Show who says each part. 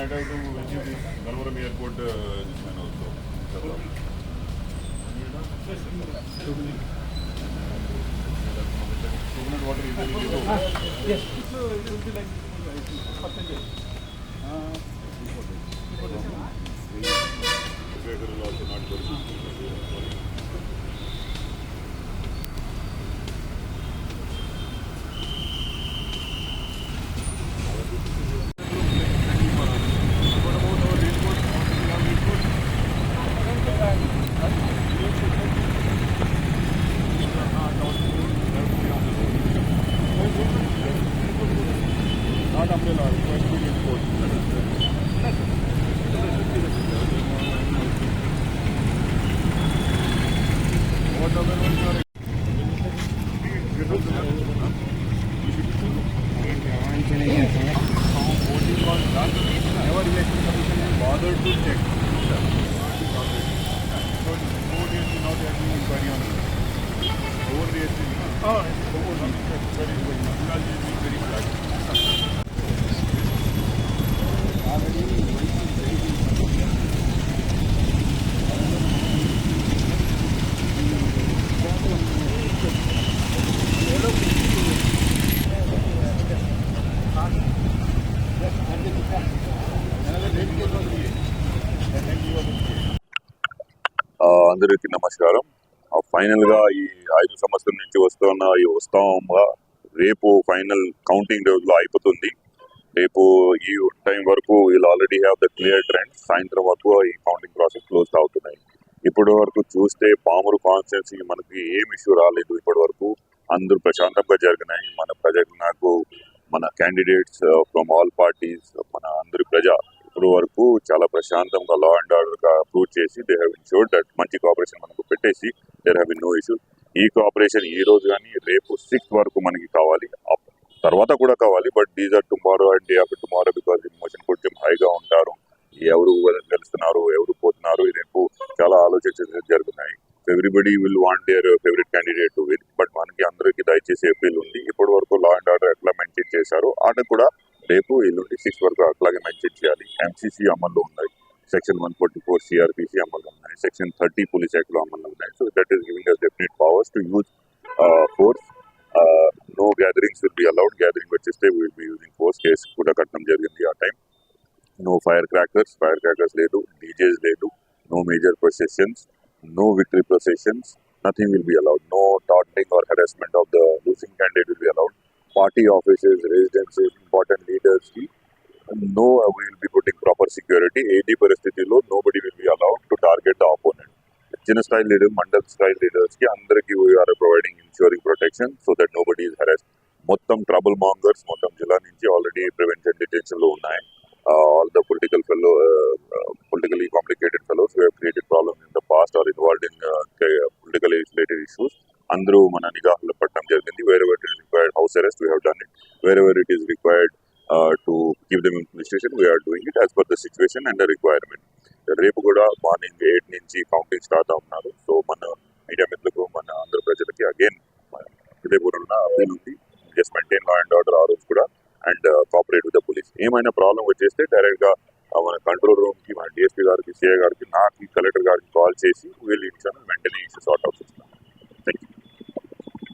Speaker 1: night I have to visit this Galvaram airport uh, this man also. Coconut water is very low.
Speaker 2: Yes. So it will be like
Speaker 1: other to check. So four days is not having inquiry on it. Four days is not.
Speaker 2: Oh, four days is
Speaker 1: very good. Rural is very flat.
Speaker 3: Already. అందరికీ నమస్కారం. ఆ, ఫైనల్గా ఈ ఐదు సంవత్సరం నుంచి వస్తున్న ఈ ఉత్సవంగా రేపు ఫైనల్ కౌంటింగ్ రోజులో అయిపోతుంది. రేపు ఈ టైం వరకు వీళ్ళు already have the clear trend సాయంత్రం వరకు ఈ కౌంటింగ్ ప్రాసెస్ క్లోజ్ అవుతున్నాయి. ఇప్పటి వరకు చూస్తే పామురు కాన్స్టిట్యున్సీ మనకి ఏం ఇష్యూ రాలేదు. ఇప్పటి వరకు అందరూ ప్రశాంతంగా జరిగినాయి. మన ప్రజలు నాకు మన క్యాండిడేట్స్ ఫ్రమ్ ఆల్ పార్టీస్ మన అందరి ప్రజ ఇప్పుడు వరకు చాలా ప్రశాంతంగా లా అండ్ ఆర్డర్ అప్రూవ్ చేసి దే హ్యావ్ ఇన్షూర్డ్ దట్ మంచి కోఆపరేషన్ మనకు పెట్టేసి దేర్ హ్యావ్ నో ఇష్యూ ఈ కోఆపరేషన్ ఈ రోజు కానీ రేపు సిక్స్త్ వరకు మనకి కావాలి. అప్- తర్వాత కూడా కావాలి but these are tomorrow and day after tomorrow because emotion కొంచెం హైగా ఉంటారు. ఎవరు గెలుస్తున్నారు ఎవరు పోతున్నారు రేపు చాలా ఆలోచన జరుగుతున్నాయి. Everybody will want their favourite candidate to win but మనకి అందరికీ దయచేసి ఏపీల్ ఉంది. ఇప్పటి వరకు లా అండ్ ఆర్డర్ ఎట్లా మెయింటైన్ చేశారో. ఆట కూడా రేపు ఎల్లుండి సిక్స్ వరకు అట్లాగే మెన్షన్ చేయాలి ఎంసీసీ అమల్లో ఉన్నాయి section one forty four CrPC అమల్లో ఉన్నాయి సెక్షన్ థర్టీ పోలీస్ యాక్ట్ లో అమల్లో ఉన్నాయి so that is giving us definite powers to use force no gatherings will be allowed gathering వచ్చేస్తే will be using force case కూడా కట్టడం జరిగింది ఆ time no fire crackers fire crackers లేదు DJs లేదు no major processions no victory processions nothing will be allowed no taunting or harassment of the losing candidate will be Party offices residences important లీడర్స్కి no will be putting proper security ఏది పరిస్థితిలో nobody will be allowed to target the opponent చిన్న స్థాయి leader mandal స్థాయి లీడర్స్కి అందరికి we are providing insuring protection so that nobody harass మొత్తం trouble mongers మొత్తం జిల్లా నుంచి ఆల్రెడీ ప్రివెన్షన్ డిటెన్షన్లో ఉన్నాయి. All the political fellow politically complicated fellows who created problems in the past are involved in political related issues అందరూ మన నిఘాలో పట్టడం జరిగింది. వేరే it is we have done it. Wherever it it required uh, to ease them to keep them in station we are doing it as per the situation and requirement రేపు కూడా morning eight నుంచి counting start అవుతున్నారు. So మన media మిత్రులకు మన ఆంధ్ర ప్రజలకి again హృదయపూర్వక appeal ఉంది just maintain law and order ఆ రోజు కూడా. And cooperate with the police ఏమైనా ప్రాబ్లం వచ్చేస్తే డైరెక్ట్గా మన కంట్రోల్ రూమ్కి మన డిఎస్పీ గారికి సిఐ గారికి నాకు కలెక్టర్ గారికి కాల్ చేసి వీళ్ళు ఇచ్చాను వెంటనే ఇష్యూ సార్ట్ అవుట్